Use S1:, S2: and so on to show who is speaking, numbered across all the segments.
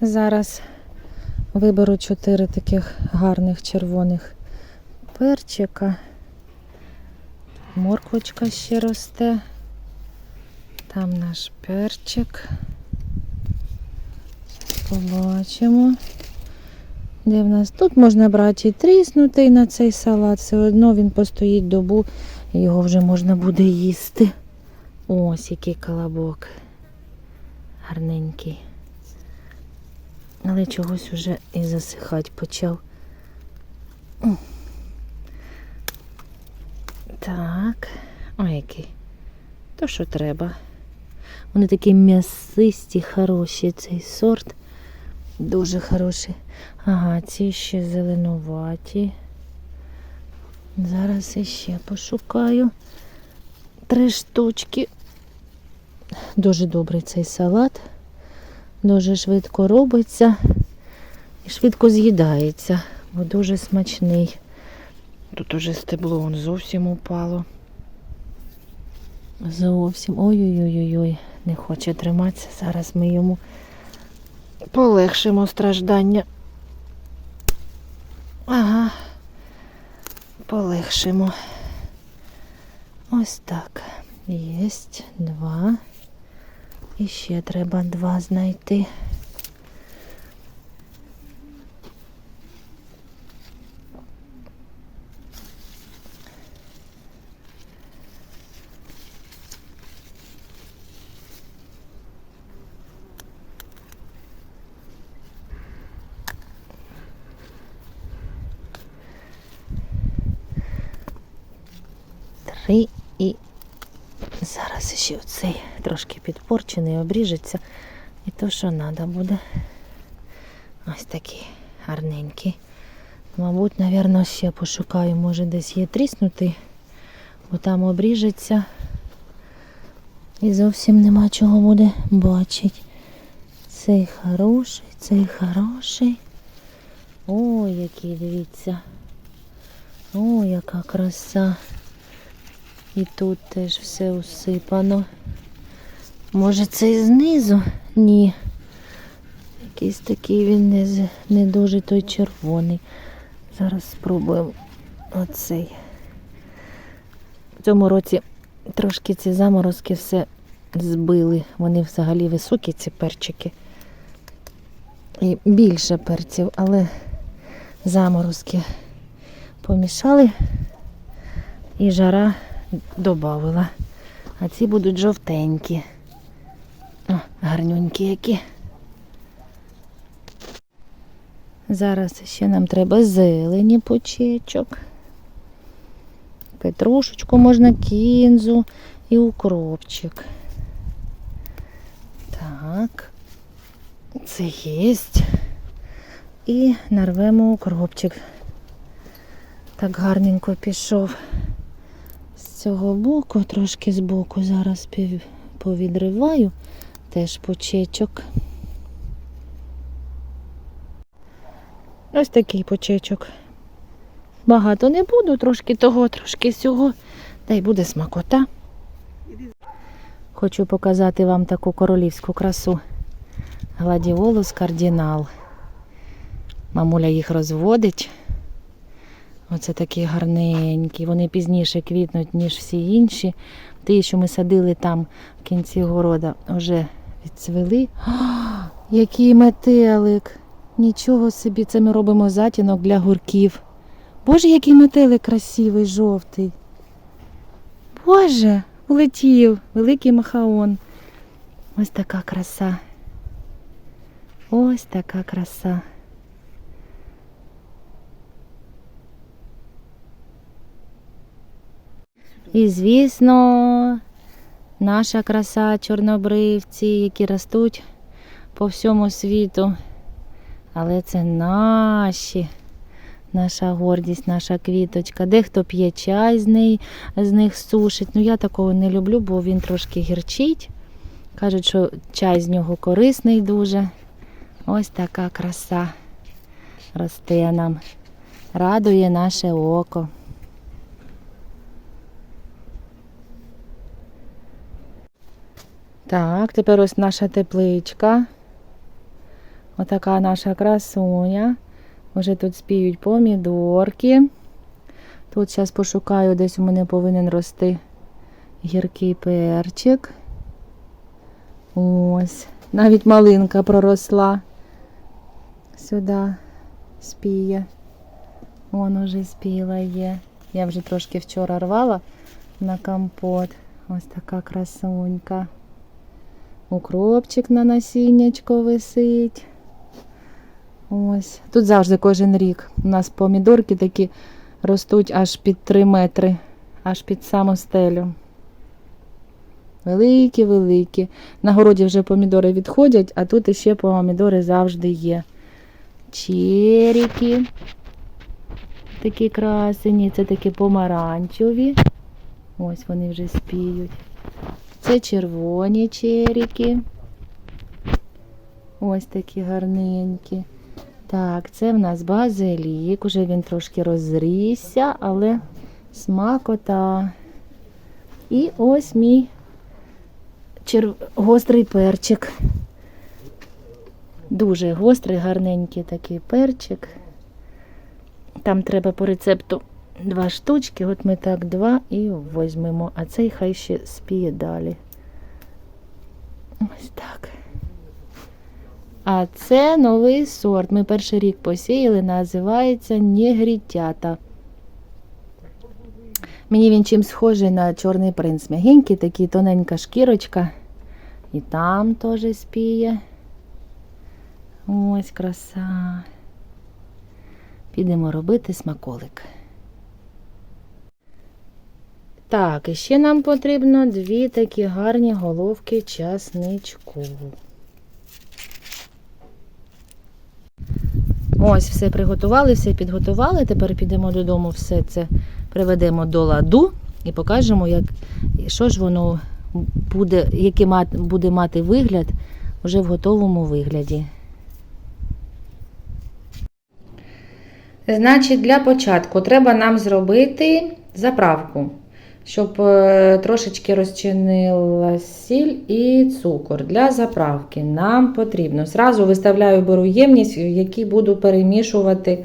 S1: Зараз виберу чотири таких гарних червоних перчика. Морквочка ще росте. Там наш перчик. Побачимо. Де в нас? Тут можна брати і тріснутий на цей салат. Все одно він постоїть добу, його вже можна буде їсти. Ось який колобок. Гарненький. Але чогось уже і засихати почав. Так. Ой, який. То, що треба. Вони такі м'ясисті, хороші, цей сорт. Дуже хороший. Ага, ці ще зеленуваті. Зараз іще пошукаю. Три штучки. Дуже добрий цей салат. Дуже швидко робиться і швидко з'їдається, бо дуже смачний. Тут уже стебло он зовсім упало. Зовсім. Ой-ой-ой-ой, не хоче триматися. Зараз ми йому полегшимо страждання. Ага. Полегшимо. Ось так. Єсть два. І ще треба два знайти. Три і Зараз ще оцей трошки підпорчений, обріжеться. І то, що треба буде. Ось такий гарненький. Мабуть, напевно, ще пошукаю, може десь є тріснутий, бо там обріжеться. І зовсім нема чого буде бачити. Цей хороший, цей хороший. Ой, який, дивіться. Ой, яка краса. І тут теж все усипано. Може це і знизу? Ні. Якийсь такий він не, не дуже той червоний. Зараз спробуємо оцей. В цьому році трошки ці заморозки все збили. Вони взагалі високі, ці перчики. І більше перців, але заморозки помішали і жара добавила. А ці будуть жовтенькі. О, гарнюнькі які. Зараз ще нам треба зелені почечок. Петрушечку можна кінзу і укропчик. Так. Це єсть. І нарвемо укропчик. Так гарненько пішов цього боку, трошки з боку зараз повідриваю, теж почечок. Ось такий почечок. Багато не буду, трошки того, трошки сього, та й буде смакота. Хочу показати вам таку королівську красу. Гладіолус кардінал. Мамуля їх розводить. Оце такі гарненькі. Вони пізніше квітнуть, ніж всі інші. Ті, що ми садили там в кінці города, вже відцвели. А, який метелик! Нічого собі, це ми робимо затінок для гурків. Боже, який метелик красивий, жовтий. Боже, улетів, великий махаон. Ось така краса. Ось така краса. І, звісно, наша краса чорнобривці, які ростуть по всьому світу. Але це наші, наша гордість, наша квіточка. Дехто п'є чай з, неї, з них сушить. Ну я такого не люблю, бо він трошки гірчить. Кажуть, що чай з нього корисний дуже. Ось така краса росте нам. Радує наше око. Так, тепер ось наша тепличка. Отака наша красуня. Вже тут спіють помідорки. Тут зараз пошукаю, десь у мене повинен рости гіркий перчик. Ось. Навіть малинка проросла. Сюди спіє. Вон уже спіла є. Я вже трошки вчора рвала на компот. Ось така красунька. Укропчик на насіннячко висить. Ось. Тут завжди кожен рік. У нас помідорки такі ростуть аж під 3 метри, аж під саму стелю. Великі, великі. На городі вже помідори відходять, а тут іще помідори завжди є. Черіки. Такі красені, це такі помаранчеві. Ось вони вже спіють. Це червоні черіки. Ось такі гарненькі. Так, це в нас базилік. Уже він трошки розрісся, але смакота. І ось мій чер... гострий перчик. Дуже гострий, гарненький такий перчик. Там треба по рецепту два штучки. От ми так два і візьмемо. А цей хай ще спіє далі. Ось так. А це новий сорт. Ми перший рік посіяли, називається Нігрітята. Мені він чим схожий на чорний принц. М'ягенький, такий тоненька шкірочка. І там теж спіє. Ось краса. Підемо робити смаколик. Так, і ще нам потрібно дві такі гарні головки часничку. Ось все приготували, все підготували. Тепер підемо додому, все це приведемо до ладу і покажемо, як, що ж воно буде, який буде мати вигляд вже в готовому вигляді. Значить, для початку треба нам зробити заправку, щоб е, трошечки розчинила сіль і цукор. Для заправки нам потрібно. Зразу виставляю беру ємність, в якій буду перемішувати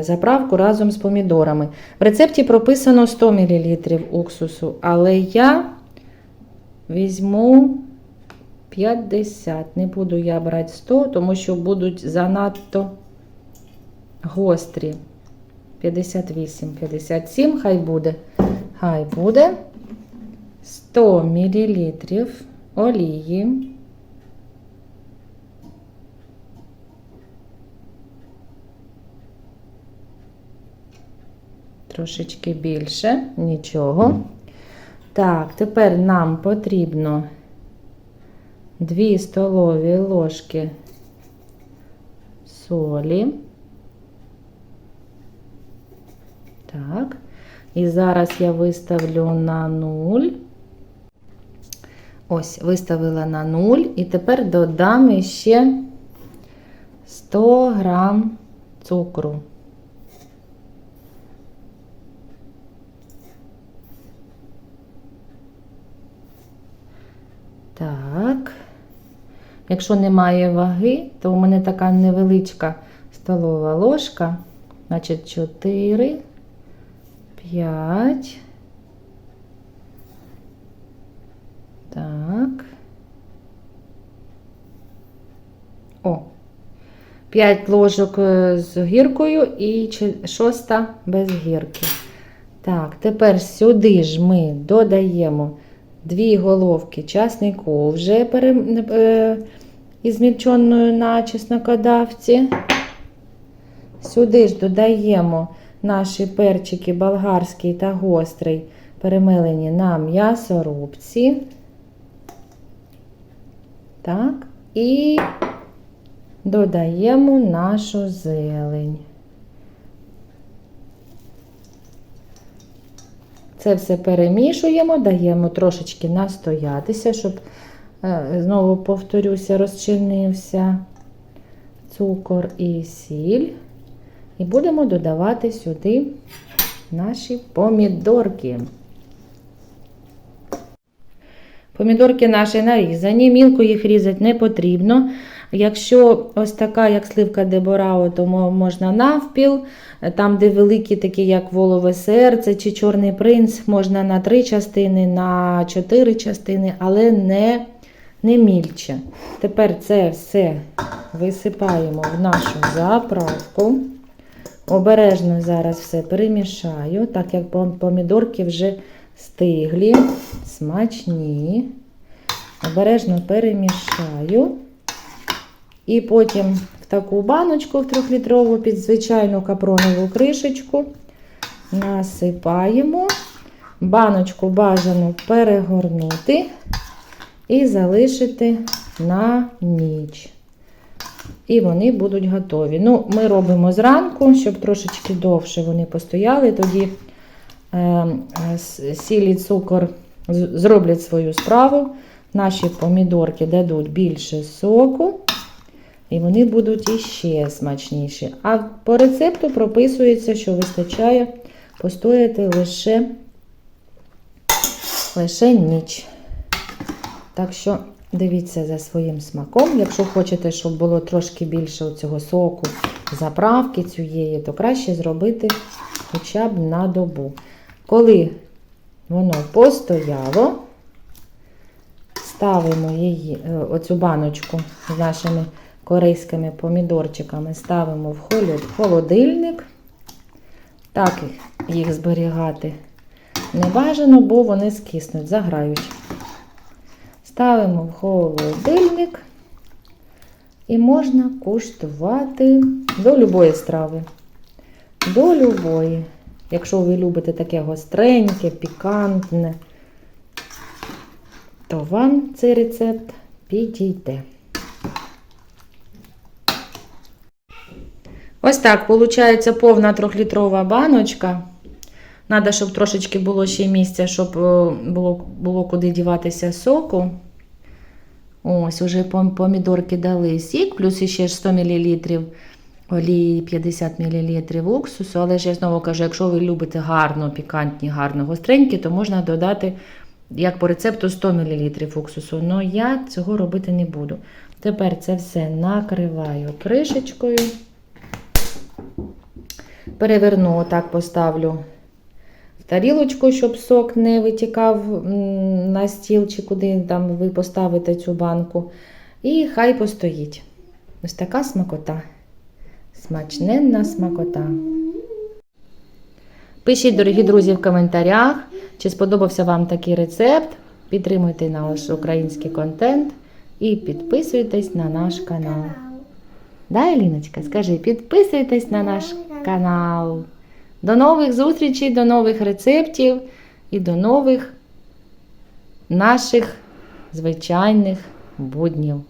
S1: заправку разом з помідорами. В рецепті прописано 100 мл уксусу, але я візьму 50. Не буду я брати 100, тому що будуть занадто гострі. 58, 57, хай буде. Хай буде 100 мл олії. Трошечки більше, нічого. Так, тепер нам потрібно 2 столові ложки солі. Так. І зараз я виставлю на 0. Ось, виставила на 0. І тепер додам ще 100 грам цукру. Так. Якщо немає ваги, то у мене така невеличка столова ложка, значить 4. 5. Так. О. 5 ложок е, з гіркою і шоста без гірки. Так, тепер сюди ж ми додаємо дві головки часнику вже пере, е, із змільченою на чеснокодавці. Сюди ж додаємо наші перчики болгарський та гострий, перемелені на м'ясорубці. Так, і додаємо нашу зелень. Це все перемішуємо, даємо трошечки настоятися, щоб, е, знову повторюся, розчинився цукор і сіль. І будемо додавати сюди наші помідорки. Помідорки наші нарізані, мілко їх різати не потрібно. Якщо ось така, як сливка Деборао, то можна навпіл. Там, де великі, такі як волове серце чи чорний принц, можна на три частини, на чотири частини, але не, не мільче. Тепер це все висипаємо в нашу заправку. Обережно зараз все перемішаю, так як помідорки вже стиглі, смачні. Обережно перемішаю. І потім в таку баночку в трьохлітрову під звичайну капронову кришечку насипаємо. Баночку бажано перегорнути і залишити на ніч. І вони будуть готові. Ну, ми робимо зранку, щоб трошечки довше вони постояли. Тоді е, е, сіль і цукор зроблять свою справу. Наші помідорки дадуть більше соку, і вони будуть іще смачніші. А по рецепту прописується, що вистачає постояти лише, лише ніч. Так що дивіться за своїм смаком. Якщо хочете, щоб було трошки більше цього соку, заправки цієї, то краще зробити хоча б на добу. Коли воно постояло, ставимо її, е, оцю баночку з нашими корейськими помідорчиками, ставимо в холодильник. Так їх- зберігати не бажано, бо вони скиснуть, заграють. Ставимо в холодильник і можна куштувати до любої страви. До любої. Якщо ви любите таке гостреньке, пікантне, то вам цей рецепт підійде. Ось так, виходить повна трьохлітрова баночка. Надо, щоб трошечки було ще місця, щоб е, було, було куди діватися соку. Ось, уже помідорки дали сік, плюс ще 100 мл олії, 50 мл уксусу. Але ж я знову кажу, якщо ви любите гарно, пікантні, гарно гостренькі, то можна додати, як по рецепту, 100 мл уксусу. Але я цього робити не буду. Тепер це все накриваю кришечкою. Переверну, отак поставлю тарілочку, щоб сок не витікав на стіл чи куди там ви поставите цю банку. І хай постоїть. Ось така смакота. Смачненна смакота. Пишіть, дорогі друзі, в коментарях, чи сподобався вам такий рецепт. Підтримуйте наш український контент і підписуйтесь на наш канал. Да, Еліночка, скажи, підписуйтесь на наш канал. До нових зустрічей, до нових рецептів і до нових наших звичайних буднів.